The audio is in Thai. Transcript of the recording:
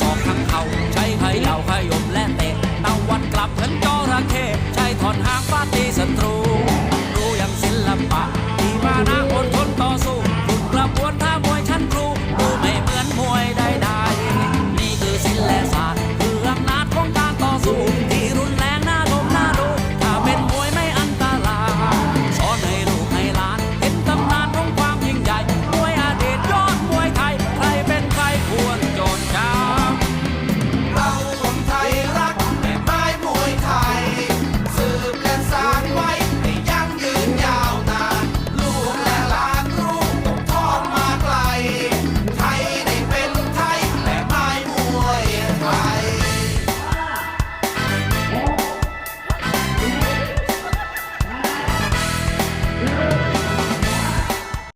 ศอกทั้งเขาใช้ไหเหล่าขยมและเตะตะวันกลับเหมือนจระเข้ใช้ถอนหางฟาดตีศัตรู รู้อย่างศิลปะมีมานะอดทนต่อสู้ฝุดกระบวนท่ามวยชั้นครูดูไม่เหมือนมวยใดๆนี่คือศิลปศาสตร์คืออำนาจของการต่อสู้